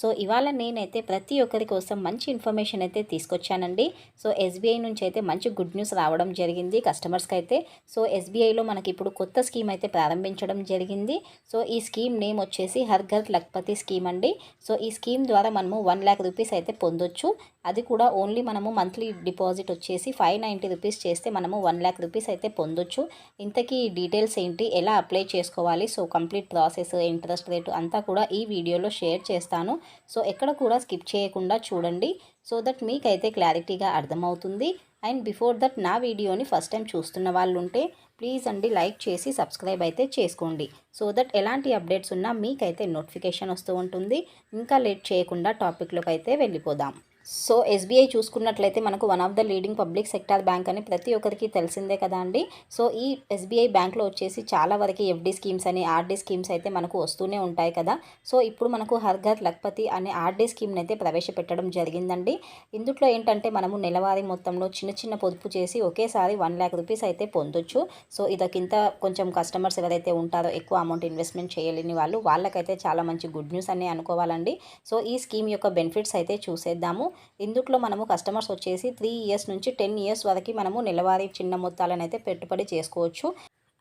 So ఇవాళ నేనైతే ప్రతి ఒక్కరి కోసం మంచి ఇన్ఫర్మేషన్ అయితే తీసుకొచ్చానండి. సో ఎస్బీఐ నుంచి అయితే మంచి గుడ్ న్యూస్ రావడం జరిగింది కస్టమర్స్కి అయితే. సో ఎస్బీఐలో మనకి ఇప్పుడు కొత్త స్కీమ్ అయితే ప్రారంభించడం జరిగింది. సో ఈ స్కీమ్ నేమ్ వచ్చేసి హర్ ఘర్ లక్పతి స్కీమ్ అండి. సో ఈ స్కీమ్ ద్వారా మనము వన్ ల్యాక్ రూపీస్ అయితే పొందొచ్చు. అది కూడా ఓన్లీ మనము మంత్లీ డిపాజిట్ వచ్చేసి ఫైవ్ నైంటీ రూపీస్ చేస్తే మనము వన్ ల్యాక్ రూపీస్ అయితే పొందొచ్చు. ఇంతకీ డీటెయిల్స్ ఏంటి? ఎలా అప్లై చేసుకోవాలి? So complete process interest rate అంతా కూడా ఈ వీడియోలో షేర్ చేస్తాను. సో ఎక్కడ కూడా స్కిప్ చేయకుండా చూడండి. సో దట్ మీకైతే క్లారిటీగా అర్థమవుతుంది. అండ్ బిఫోర్ దట్ నా వీడియోని ఫస్ట్ టైం చూస్తున్న వాళ్ళు ఉంటే ప్లీజ్ అండి లైక్ చేసి సబ్స్క్రైబ్ అయితే చేసుకోండి. సో దట్ ఎలాంటి అప్డేట్స్ ఉన్నా మీకైతే నోటిఫికేషన్ వస్తూ ఉంటుంది. ఇంకా లేట్ చేయకుండా టాపిక్లోకి అయితే వెళ్ళిపోదాం. సో ఎస్బీఐ చూసుకున్నట్లయితే మనకు one of the leading public sector bank అని ప్రతి ఒక్కరికి తెలిసిందే కదా అండి. సో ఈ ఎస్బీఐ బ్యాంక్లో వచ్చేసి చాలా వరకు ఎఫ్డీ స్కీమ్స్ అని ఆర్డీ స్కీమ్స్ అయితే మనకు వస్తూనే ఉంటాయి కదా. సో ఇప్పుడు మనకు హర్ఘర్ లక్పతి అనే ఆర్డీ స్కీమ్ని అయితే ప్రవేశపెట్టడం జరిగిందండి. ఇందులో ఏంటంటే మనము నెలవారీ మొత్తంలో చిన్న చిన్న పొదుపు చేసి ఒకేసారి వన్ ల్యాక్ రూపీస్ అయితే పొందొచ్చు. సో ఇదకింత కొంచెం కస్టమర్స్ ఎవరైతే ఉంటారో ఎక్కువ అమౌంట్ ఇన్వెస్ట్మెంట్ చేయలేని వాళ్ళు వాళ్ళకైతే చాలా మంచి గుడ్ న్యూస్ అని అనుకోవాలండి. సో ఈ స్కీమ్ యొక్క బెనిఫిట్స్ అయితే చూసేద్దాము. ఇందుట్లో మనము కస్టమర్స్ వచ్చేసి త్రీ ఇయర్స్ నుంచి టెన్ ఇయర్స్ వరకు మనము నెలవారీ చిన్న మొత్తాలను అయితే పెట్టుబడి చేసుకోవచ్చు.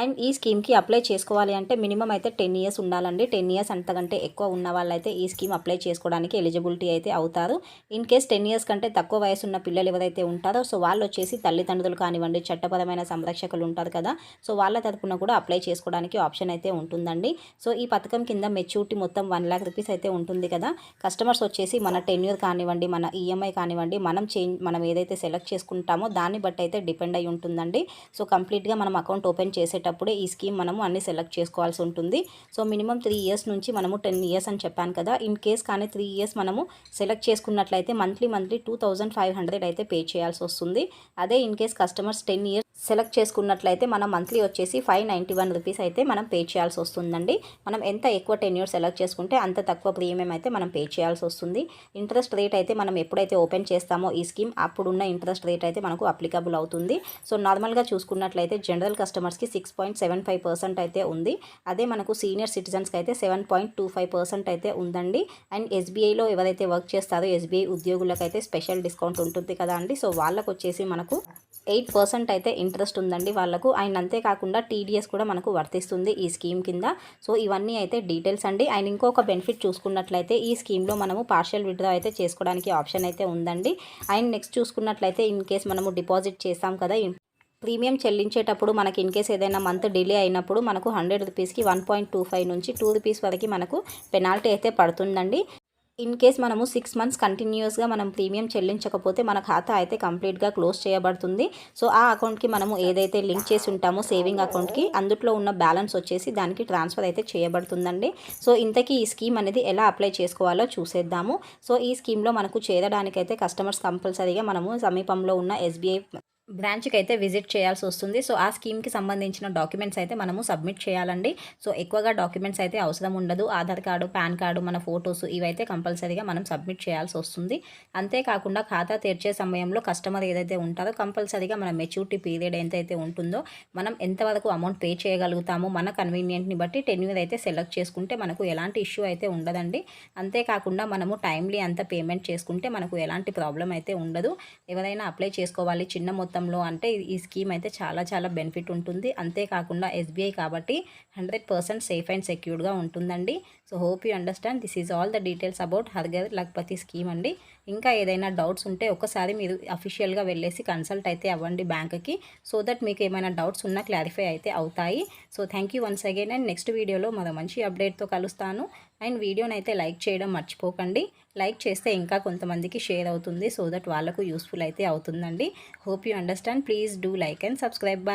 అండ్ ఈ స్కీమ్కి అప్లై చేసుకోవాలి అంటే మినిమం అయితే టెన్ ఇయర్స్ ఉండాలండి. టెన్ ఇయర్స్ అంతకంటే ఎక్కువ ఉన్న వాళ్ళైతే ఈ స్కీమ్ అప్లై చేసుకోవడానికి ఎలిజిబిలిటీ అయితే అవుతారు. ఇన్ కేస్ టెన్ ఇయర్స్ కంటే తక్కువ వయసు ఉన్న పిల్లలు ఎవరైతే ఉంటారో సో వాళ్ళు వచ్చేసి తల్లిదండ్రులు కానివ్వండి చట్టపరమైన సంరక్షకులు ఉంటారు కదా సో వాళ్ళ తరపున కూడా అప్లై చేసుకోవడానికి ఆప్షన్ అయితే ఉంటుందండి. సో ఈ పథకం కింద మెచ్యూరిటీ మొత్తం వన్ ల్యాక్ రూపీస్ అయితే ఉంటుంది కదా కస్టమర్స్ వచ్చేసి మన టెన్యూర్ కానివ్వండి మన ఈఎంఐ కానివ్వండి మనం చేంజ్ మనం ఏదైతే సెలెక్ట్ చేసుకుంటామో దాన్ని బట్టి అయితే డిపెండ్ అయి ఉంటుందండి. సో కంప్లీట్గా మనం అకౌంట్ ఓపెన్ చేసే చేసేటప్పుడే ఈ స్కీమ్ మనము అన్ని సెలెక్ట్ చేసుకోవాల్సి ఉంటుంది. సో మినిమం త్రీ ఇయర్స్ నుంచి మనము టెన్ ఇయర్స్ అని చెప్పాను కదా. ఇన్ కేస్ కానీ త్రీ ఇయర్స్ మనము సెలెక్ట్ చేసుకున్నట్లయితే monthly monthly two five hundred అయితే పే చేయాల్సి వస్తుంది. అదే in case customers ten years select చేసుకున్నట్లయితే మనం మంత్లీ వచ్చేసి ఫైవ్ నైంటీ వన్ రూపీస్ అయితే మనం పే చేయాల్సి వస్తుందండి. మనం ఎంత ఎక్కువ టెన్యూర్ సెలెక్ట్ చేసుకుంటే అంత తక్కువ ప్రీమియం అయితే మనం పే చేయాల్సి వస్తుంది. ఇంట్రెస్ట్ రేట్ అయితే మనం ఎప్పుడైతే ఓపెన్ చేస్తామో ఈ స్కీమ్ అప్పుడున్న ఇంట్రెస్ట్ రేట్ అయితే మనకు అప్లికబుల్ అవుతుంది. సో నార్మల్గా చూసుకున్నట్లయితే జనరల్ కస్టమర్స్కి six point seven five percent అయితే ఉంది. అదే మనకు సీనియర్ సిటిజన్స్కి అయితే seven point two five percent అయితే ఉందండి. అండ్ ఎస్బీఐలో ఎవరైతే వర్క్ చేస్తారో ఎస్బీఐ ఉద్యోగులకైతే స్పెషల్ డిస్కౌంట్ ఉంటుంది కదా అండి. సో వాళ్ళకు వచ్చేసి మనకు ఎయిట్ పర్సెంట్ అయితే ఇంట్రెస్ట్ ఉందండి వాళ్ళకు. అండ్ అంతేకాకుండా టీడీఎస్ కూడా మనకు వర్తిస్తుంది ఈ స్కీమ్ కింద. సో ఇవన్నీ అయితే డీటెయిల్స్ అండి. అండ్ ఇంకొక బెనిఫిట్ చూసుకున్నట్లయితే ఈ స్కీమ్లో మనము పార్షియల్ విడ్రా అయితే చేసుకోవడానికి ఆప్షన్ అయితే ఉందండి. అండ్ నెక్స్ట్ చూసుకున్నట్లయితే ఇన్ కేస్ మనము డిపాజిట్ చేస్తాం కదా ప్రీమియం చెల్లించేటప్పుడు మనకి ఇన్ కేస్ ఏదైనా మంత్ డిలే అయినప్పుడు మనకు హండ్రెడ్ రూపీస్కి వన్ పాయింట్ టూ ఫైవ్ నుంచి టూ రూపీస్ వరకు మనకు పెనాల్టీ అయితే పడుతుందండి. ఇన్ కేస్ మనము సిక్స్ మంత్స్ కంటిన్యూస్గా మనం ప్రీమియం చెల్లించకపోతే మన ఖాతా అయితే కంప్లీట్గా క్లోజ్ చేయబడుతుంది. సో ఆ అకౌంట్కి మనము ఏదైతే లింక్ చేసి ఉంటామో సేవింగ్ అకౌంట్కి అందులో ఉన్న బ్యాలెన్స్ వచ్చేసి దానికి ట్రాన్స్ఫర్ అయితే చేయబడుతుందండి. సో ఇంతకీ ఈ స్కీమ్ అనేది ఎలా అప్లై చేసుకోవాలో చూసేద్దాము. సో ఈ స్కీమ్లో మనకు చేరడానికైతే కస్టమర్స్ కంపల్సరీగా మనము సమీపంలో ఉన్న ఎస్బీఐ బ్రాంచ్కి అయితే విజిట్ చేయాల్సి వస్తుంది. సో ఆ స్కీమ్కి సంబంధించిన డాక్యుమెంట్స్ అయితే మనము సబ్మిట్ చేయాలండి. సో ఎక్కువగా డాక్యుమెంట్స్ అయితే అవసరం ఉండదు. ఆధార్ కార్డు పాన్ కార్డు మన ఫొటోస్ ఇవైతే కంపల్సరీగా మనం సబ్మిట్ చేయాల్సి వస్తుంది. అంతేకాకుండా ఖాతా తెరిచే సమయంలో కస్టమర్ ఏదైతే ఉంటారో కంపల్సరీగా మన మెచ్యూరిటీ పీరియడ్ ఎంతైతే ఉంటుందో మనం ఎంతవరకు అమౌంట్ పే చేయగలుగుతామో మన కన్వీనియంట్ని బట్టి టెన్యూర్ అయితే సెలెక్ట్ చేసుకుంటే మనకు ఎలాంటి ఇష్యూ అయితే ఉండదండి. అంతేకాకుండా మనము టైమ్లీ అంత పేమెంట్ చేసుకుంటే మనకు ఎలాంటి ప్రాబ్లం అయితే ఉండదు. ఎవరైనా అప్లై చేసుకోవాలి చిన్న మొత్తం మొత్తంలో అంటే ఈ స్కీమ్ అయితే చాలా చాలా బెనిఫిట్ ఉంటుంది. అంతేకాకుండా ఎస్బీఐ కాబట్టి హండ్రెడ్ పర్సెంట్ సేఫ్ అండ్ సెక్యూర్డ్గా ఉంటుందండి. So hope you understand. This is all the details about హర్గర్ Lakhpati scheme అండి. ఇంకా ఏదైనా డౌట్స్ ఉంటే ఒకసారి మీరు అఫీషియల్గా వెళ్ళేసి కన్సల్ట్ అయితే అవ్వండి బ్యాంక్కి సో దట్ మీకు ఏమైనా డౌట్స్ ఉన్నా క్లారిఫై అయితే అవుతాయి. So thank you once again and next వీడియోలో మరో మంచి అప్డేట్తో కలుస్తాను. అండ్ వీడియోని అయితే లైక్ చేయడం మర్చిపోకండి. లైక్ చేస్తే ఇంకా కొంతమందికి షేర్ అవుతుంది సో దట్ వాళ్ళకు యూస్ఫుల్ అయితే అవుతుందండి. Hope you understand. Please do like and subscribe. Bye